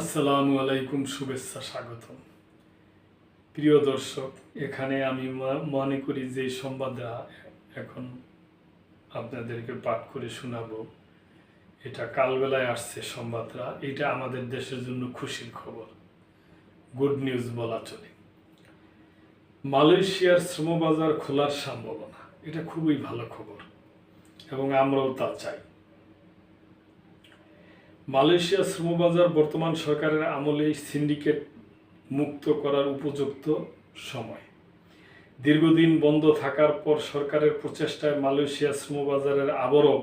আসসালামু আলাইকুম, শুভেচ্ছা, স্বাগতম। প্রিয় দর্শক, এখানে আমি মনে করি যে সংবাদটা এখন আপনাদেরকে পাঠ করে শোনাবো। এটা কালবেলায় আসছে সংবাদটা, এটা আমাদের দেশের জন্য খুশির খবর। গুড নিউজ বলা চলে। মালয়েশিয়ার শ্রমবাজার খোলার সম্ভাবনা, এটা খুবই ভালো খবর এবং আমরাও তা চাই। মালয়েশিয়া শ্রমবাজার বর্তমান সরকারের আমলে সিন্ডিকেট মুক্ত করার উপযুক্ত সময়। দীর্ঘদিন বন্ধ থাকার পর সরকারের প্রচেষ্টায় মালয়েশিয়া শ্রমবাজারের আবারও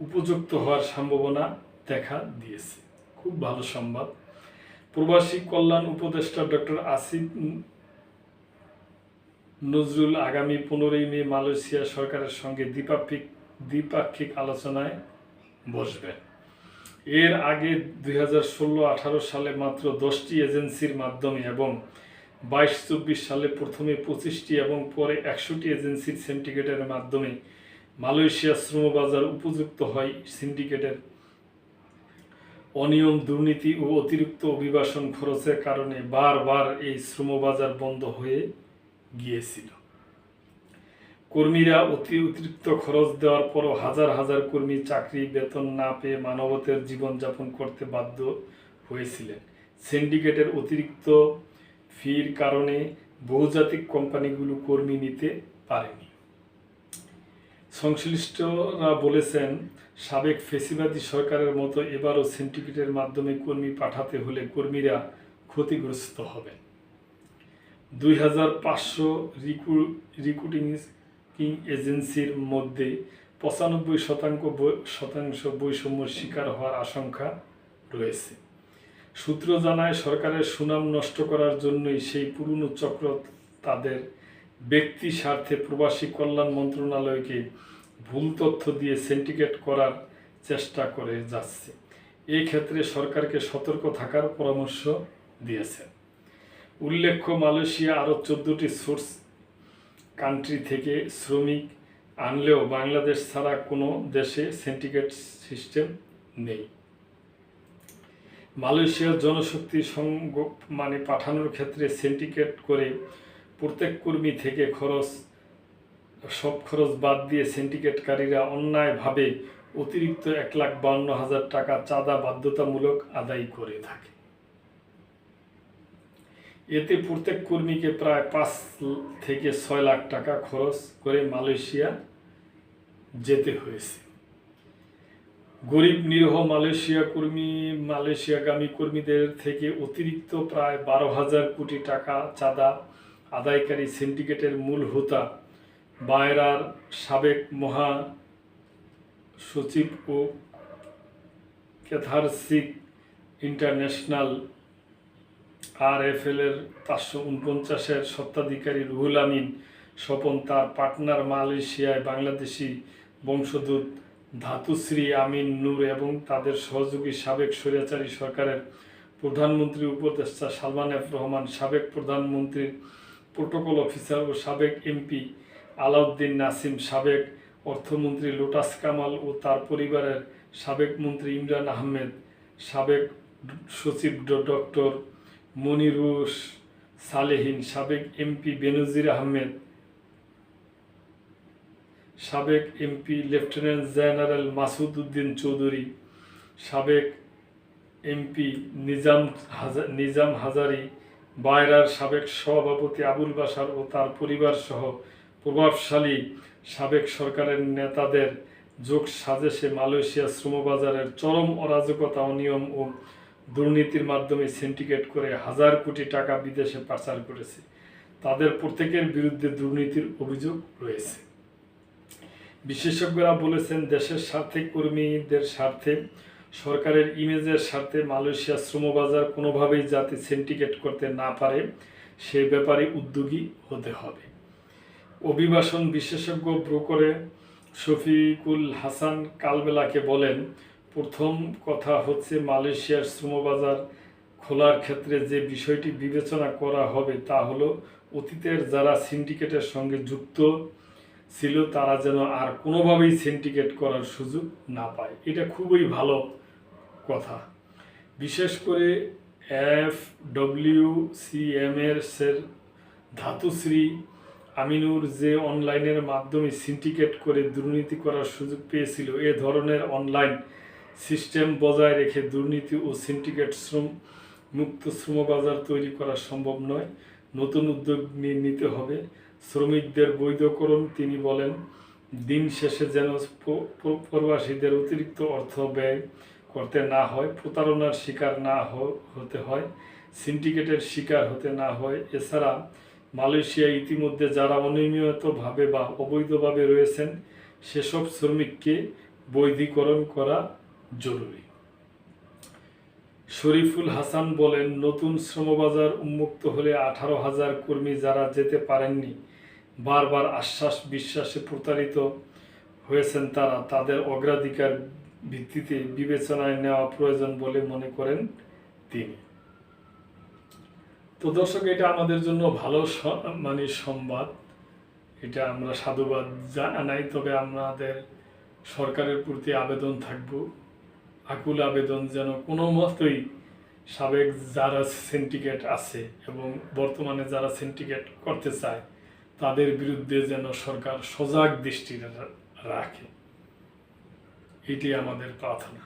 উপযুক্ত হওয়ার সম্ভাবনা দেখা দিয়েছে। খুব ভালো সংবাদ। প্রবাসী কল্যাণ উপদেষ্টা ডক্টর আসিফ নজরুল আগামী পনেরোই মে মালয়েশিয়া সরকারের সঙ্গে দ্বিপাক্ষিক দ্বিপাক্ষিক আলোচনায় বসবেন। এর আগে দুই হাজার ষোলো, আঠারো সালে মাত্র দশটি এজেন্সির মাধ্যমে এবং বাইশ, চব্বিশ সালে প্রথমে পঁচিশটি এবং পরে একশোটি এজেন্সির সিন্ডিকেটের মাধ্যমে মালয়েশিয়া শ্রমবাজার উপযুক্ত হয় সিন্ডিকেটের। অনিয়ম, দুর্নীতি ও অতিরিক্ত অভিবাসন খরচের কারণে বারবার এই শ্রমবাজার বন্ধ হয়ে গিয়েছিল। কর্মীরা অতি অতিরিক্ত খরচ দেওয়ার পরও হাজার হাজার কর্মী চাকরি, বেতন না পেয়ে মানবতের জীবনযাপন করতে বাধ্য হয়েছিলেন। সিন্ডিকেটের অতিরিক্ত ফির কারণে বহুজাতিক কোম্পানিগুলো কর্মী নিতে পারেনি। সংশ্লিষ্টরা বলেছেন, সাবেক ফেসিবাদী সরকারের মতো এবারও সিন্ডিকেটের মাধ্যমে কর্মী পাঠাতে হলে কর্মীরা ক্ষতিগ্রস্ত হবেন। দুই হাজার পাঁচশো রিক্রুটিং কিং এজেন্সির মধ্যে পঁচানব্বই শতাংশ শতাংশ বৈষম্যর শিকার হওয়ার আশঙ্কা রয়েছে। সূত্র জানায়, সরকারের সুনাম নষ্ট করার জন্যই সেই পুরনো চক্র তাদের ব্যক্তি স্বার্থে প্রবাসী কল্যাণ মন্ত্রণালয়কে ভুল তথ্য দিয়ে সেন্টিকেট করার চেষ্টা করে যাচ্ছে। ক্ষেত্রে সরকারকে সতর্ক থাকার পরামর্শ দিয়েছেন। উল্লেখ্য, মালয়েশিয়া আরও চোদ্দোটি সোর্স কান্ট্রি থেকে শ্রমিক আনলেও বাংলাদেশ ছাড়া কোনো দেশে সিন্ডিকেট সিস্টেম নেই। মালয়েশিয়ার জনশক্তি সঙ্গ মানে পাঠানোর ক্ষেত্রে সিন্ডিকেট করে প্রত্যেক কর্মী থেকে খরচ, সব খরচ বাদ দিয়ে সিন্ডিকেটকারীরা অন্যায়ভাবে অতিরিক্ত এক লাখ বান্ন হাজার টাকা চাঁদা বাধ্যতামূলক আদায় করে থাকে। এতে প্রত্যেক কর্মীকে প্রায় পাঁচ থেকে ছয় লাখ টাকা খরচ করে মালয়েশিয়া যেতে হয়েছে। গরিব, নিরহ মালয়েশিয়া কর্মী, মালয়েশিয়াগামী কর্মীদের থেকে অতিরিক্ত প্রায় বারো হাজার কোটি টাকা চাঁদা আদায়কারী সিন্ডিকেটের মূল হোতা বায়রার সাবেক মহা সচিব ও ক্যাথারসিক ইন্টারন্যাশনাল আর এফ এর পাঁচশো উনপঞ্চাশের স্বত্বাধিকারী রুহুল আমিন স্বপন তার পার্টনার মালয়েশিয়ায় বাংলাদেশি বংশদূত ধাতুশ্রী আমিন নূর এবং তাদের সহযোগী সাবেক স্বৈরাচারী সরকারের প্রধানমন্ত্রী উপদেষ্টা সালমান এফ রহমান, সাবেক প্রধানমন্ত্রীর প্রোটোকল অফিসার ও সাবেক এমপি আলাউদ্দিন নাসিম, সাবেক অর্থমন্ত্রী লোটাস কামাল ও তার পরিবারের সাবেক মন্ত্রী ইমরান আহমেদ, সাবেক সচিব ডক্টর মনিরুস সালেহীন সাবেক এমপি বেনজির আহমেদ, সাবেক MP lieutenant general Masud Uddin Chowdhury, সাবেক এমপি নিজাম হাজা, নিজাম হাজারি বায়রার সাবেক সভাপতি আবুল বাসার ও তার পরিবার সহ প্রভাবশালী সাবেক সরকারের নেতাদের যোগ সাজেশে মালয়েশিয়া শ্রমবাজারের চরম অরাজকতা অনিয়ম ও দুর্নীতির মাধ্যমে সিন্ডিকেট করে হাজার কোটি টাকা বিদেশে পাচার করেছে। তাদের প্রত্যেকের বিরুদ্ধে দুর্নীতির অভিযোগ রয়েছে। বিশেষজ্ঞরা বলেছেন, দেশের স্বার্থে, কর্মীদের স্বার্থে, সরকারের ইমেজের স্বার্থে মালয়েশিয়া শ্রমবাজার কোনোভাবেই যাতে সিন্ডিকেট করতে না পারে, সে ব্যাপারে উদ্যোগী হতে হবে। অভিবাসন বিশেষজ্ঞ ব্রোকরে শফিকুল হাসান কালবেলাকে বলেন প্রথম কথা হচ্ছে মালয়েশিয়ার শ্রমবাজার খোলার ক্ষেত্রে যে বিষয়টি বিবেচনা করা হবে তা হলো, অতীতের যারা সিন্ডিকেটের সঙ্গে যুক্ত ছিল, তারা যেন আর কোনোভাবেই সিন্ডিকেট করার সুযোগ না পায়। এটা খুবই ভালো কথা। বিশেষ করে এফ ডব্লিউ সি এম এর সের ধাতুশ্রী আমিনুর যে অনলাইনের মাধ্যমে সিন্ডিকেট করে দুর্নীতি করার সুযোগ পেয়েছিল, এ ধরনের অনলাইন সিস্টেম বজায় রেখে দুর্নীতি ও সিন্ডিকেট শ্রম, মুক্ত শ্রম বাজার তৈরি করা সম্ভব নয়। নতুন উদ্যোগ নিয়ে নিতে হবে। শ্রমিকদের বৈধকরণ, তিনি বলেন, দিন শেষে যেন প্রবাসীদের অতিরিক্ত অর্থ ব্যয় করতে না হয়, প্রতারণার শিকার না হতে হয়, সিন্ডিকেটের শিকার হতে না হয়। এছাড়া মালয়েশিয়ায় ইতিমধ্যে যারা অনিয়মিতভাবে বা অবৈধভাবে রয়েছেন, সেসব শ্রমিককে বৈধীকরণ করা জরুরি। শরীফুল হাসান বলেন, নতুন শ্রমবাজার উন্মুক্ত হলে আঠারো হাজার কর্মী যারা যেতে পারেননি, বারবার আশ্বাস বিশ্বাসে প্রতারিত হয়েছেন তারা। তাদের অগ্রাধিকার ভিত্তিতে বিবেচনায় নেওয়া প্রয়োজন বলে মনে করেন তিনি। তো দর্শক, এটা আমাদের জন্য ভালো মানে সংবাদ। এটা আমরা সাধুবাদ জানাই, তবে আমাদের সরকারের প্রতি আবেদন থাকব। আকুল আবেদন যেন কোনো মতোই সাবেক যারা সিন্ডিকেট আছে এবং বর্তমানে যারা সিন্ডিকেট করতে চায়, তাদের বিরুদ্ধে যেন সরকার সজাগ দৃষ্টি রাখে। এটি আমাদের প্রার্থনা।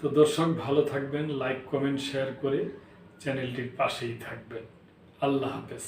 তো দর্শক, ভালো থাকবেন লাইক কমেন্ট শেয়ার করে চ্যানেলটির পাশেই থাকবেন। আল্লাহ হাফেজ।